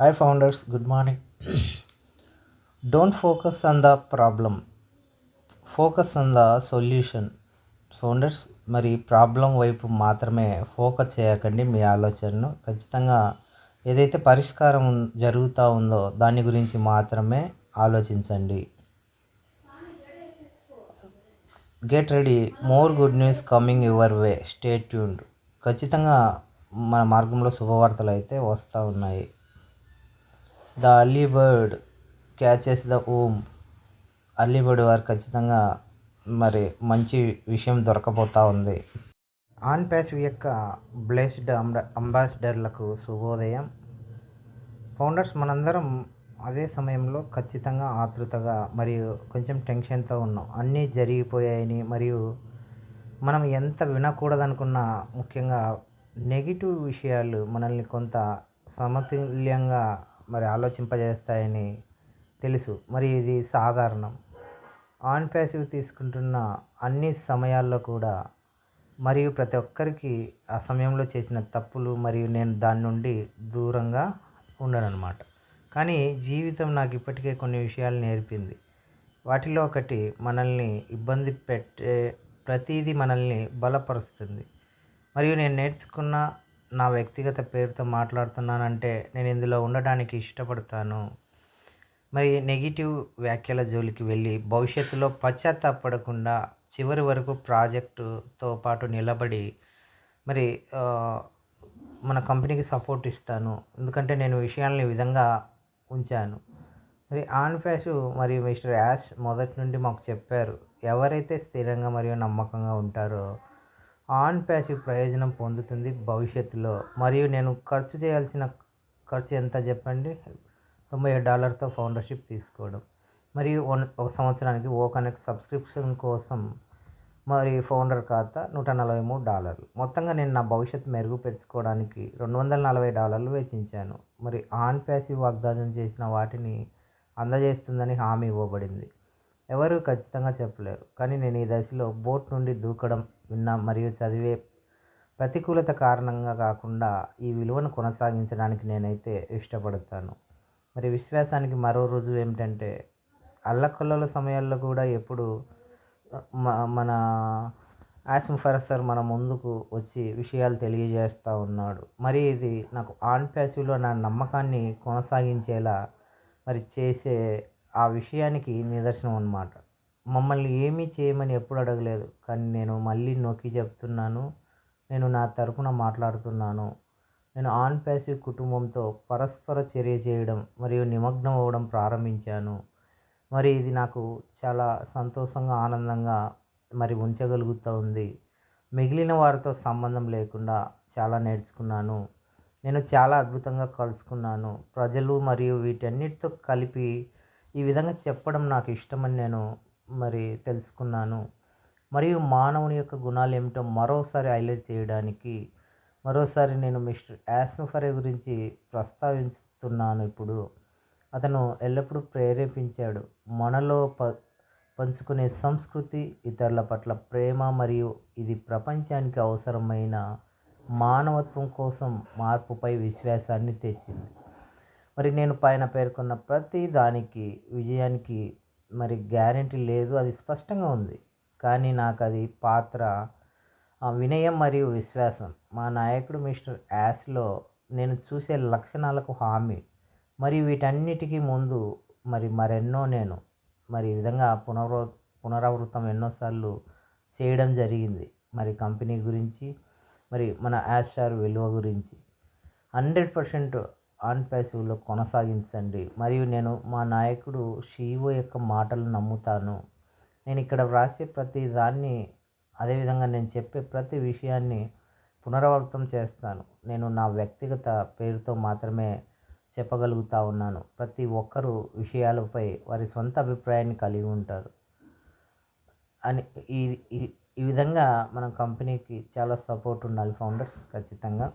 Hi founders good morning don't focus on the problem focus on the solution founders మరి problem వైపు మాత్రమే focus చేయకండి మీ ఆలోచనను. ఖచ్చితంగా ఏదైతే పరిష్కారం జరుగుతూ ఉందో దాని గురించి మాత్రమే ఆలోచించండి. Get ready more good news coming your way stay tuned ఖచ్చితంగా మన మార్గంలో శుభవార్తలు అయితే వస్తూ ఉన్నాయి. The early bird catches the worm. Early bird వారు ఖచ్చితంగా మరి మంచి విషయం దొరకబోతూ ఉంది. ఆన్ ప్యాసివ్ యొక్క బ్లెస్డ్ అంబ అంబాసిడర్లకు శుభోదయం. ఫౌండర్స్ మనందరం అదే సమయంలో ఖచ్చితంగా ఆతృతగా మరియు కొంచెం టెన్షన్తో ఉన్నాం. అన్నీ జరిగిపోయాయని మరియు మనం ఎంత వినకూడదనుకున్నా ముఖ్యంగా నెగిటివ్ విషయాలు మనల్ని కొంత సమతుల్యంగా మరి ఆలోచింపజేస్తాయని తెలుసు. మరి ఇది సాధారణం. ఆన్ ప్యాసివ్ తీసుకుంటున్న అన్ని సమయాల్లో కూడా మరియు ప్రతి ఒక్కరికి ఆ సమయంలో చేసిన తప్పులు మరియు నేను దాని నుండి దూరంగా ఉండనన్నమాట. కానీ జీవితం నాకు ఇప్పటికే కొన్ని విషయాలు నేర్పింది. వాటిలో ఒకటి మనల్ని ఇబ్బంది పెట్టే ప్రతిదీ మనల్ని బలపరుస్తుంది. మరియు నేను నేర్చుకున్న నా వ్యక్తిగత పేరుతో మాట్లాడుతున్నానంటే నేను ఇందులో ఉండడానికి ఇష్టపడతాను. మరి నెగిటివ్ వ్యాఖ్యల జోలికి వెళ్ళి భవిష్యత్తులో పశ్చాత్తాపడకుండా చివరి వరకు ప్రాజెక్టుతో పాటు నిలబడి మరి మన కంపెనీకి సపోర్ట్ ఇస్తాను. ఎందుకంటే నేను విషయాలను ఈ విధంగా ఉంచాను. మరి ఆన్ ఫ్యాషు మరియు మిస్టర్ యాష్ మొదటి నుండి మాకు చెప్పారు ఎవరైతే స్థిరంగా మరియు నమ్మకంగా ఉంటారో ఆన్ ప్యాసివ్ ప్రయోజనం పొందుతుంది భవిష్యత్తులో. మరియు నేను ఖర్చు చేయాల్సిన ఖర్చు ఎంత చెప్పండి? తొంభై ఏడు డాలర్తో ఫౌండర్షిప్ తీసుకోవడం. మరియు వన్ ఒక సంవత్సరానికి ఓ కనెక్ట్ సబ్స్క్రిప్షన్ కోసం మరి ఫౌండర్ ఖాతా నూట నలభై మూడు డాలర్లు. మొత్తంగా నేను నా భవిష్యత్తు మెరుగుపరుచుకోవడానికి రెండు వందల నలభై డాలర్లు వెచ్చించాను. మరి ఆన్ ప్యాసివ్ వాగ్దానం చేసిన వాటిని అందజేస్తుందని హామీ ఇవ్వబడింది. ఎవరు ఖచ్చితంగా చెప్పలేరు. కానీ నేను ఈ దశలో బోట్ నుండి దూకడం విన్నా మరియు చదివే ప్రతికూలత కారణంగా కాకుండా ఈ విలువను కొనసాగించడానికి నేనైతే ఇష్టపడతాను. మరి విశ్వాసానికి మరో రుజువు ఏమిటంటే అల్లకల్లోల సమయాల్లో కూడా ఎప్పుడు మ- మన ఆసిమ్ ఫరసర్ మన ముందుకు వచ్చి విషయాలు తెలియజేస్తూ ఉన్నాడు. మరి ఇది నాకు ఆన్ ప్యాసివ్లో నా నమ్మకాన్ని కొనసాగించేలా మరి చేసే ఆ విషయానికి నిదర్శనం అన్నమాట. మమ్మల్ని ఏమీ చేయమని ఎప్పుడు అడగలేదు. కానీ నేను మళ్ళీ నొక్కి చెప్తున్నాను. నేను నా తరపున మాట్లాడుతున్నాను. నేను ఆన్ ప్యాసివ్ కుటుంబంతో పరస్పర చర్య చేయడం మరియు నిమగ్నం అవ్వడం ప్రారంభించాను. మరి ఇది నాకు చాలా సంతోషంగా ఆనందంగా మరి ఉంచగలుగుతూ ఉంది. మిగిలిన వారితో సంబంధం లేకుండా చాలా నేర్చుకున్నాను. నేను చాలా అద్భుతంగా కలుసుకున్నాను. ప్రజలు మరియు వీటన్నిటితో కలిపి ఈ విధంగా చెప్పడం నాకు ఇష్టమని నేను మరి తెలుసుకున్నాను. మరియు మానవుని యొక్క గుణాలు ఏమిటో మరోసారి హైలైట్ చేయడానికి మరోసారి నేను మిస్టర్ యాస్మఫరే గురించి ప్రస్తావిస్తున్నాను ఇప్పుడు. అతను ఎల్లప్పుడూ ప్రేరేపించాడు. మనలో ప పంచుకునే సంస్కృతి ఇతరుల పట్ల ప్రేమ మరియు ఇది ప్రపంచానికి అవసరమైన మానవత్వం కోసం మార్పుపై విశ్వాసాన్ని తెచ్చింది. మరి నేను పైన పేర్కొన్న ప్రతి దానికి విజయానికి మరి గ్యారంటీ లేదు అది స్పష్టంగా ఉంది. కానీ నాకు అది పాత్ర వినయం మరియు విశ్వాసం. మా నాయకుడు మిస్టర్ యాస్లో నేను చూసే లక్షణాలకు హామీ. మరి వీటన్నిటికీ ముందు మరి మరెన్నో నేను మరి ఈ విధంగా పునరావ పునరావృతం ఎన్నోసార్లు చేయడం జరిగింది. మరి కంపెనీ గురించి మరి మన యాస్టార్ విలువ గురించి. హండ్రెడ్ పర్సెంట్ ఆన్ ప్యాసివ్లో కొనసాగించండి. మరియు నేను మా నాయకుడు షీఓ యొక్క మాటలు నమ్ముతాను. నేను ఇక్కడ వ్రాసే ప్రతి దాన్ని అదేవిధంగా నేను చెప్పే ప్రతి విషయాన్ని పునరావృతం చేస్తాను. నేను నా వ్యక్తిగత పేరుతో మాత్రమే చెప్పగలుగుతా ఉన్నాను. ప్రతి ఒక్కరూ విషయాలపై వారి సొంత అభిప్రాయాన్ని కలిగి ఉంటారు. అని ఈ ఈ- ఈ విధంగా మన కంపెనీకి చాలా సపోర్ట్ ఉండాలి ఫౌండర్స్ ఖచ్చితంగా.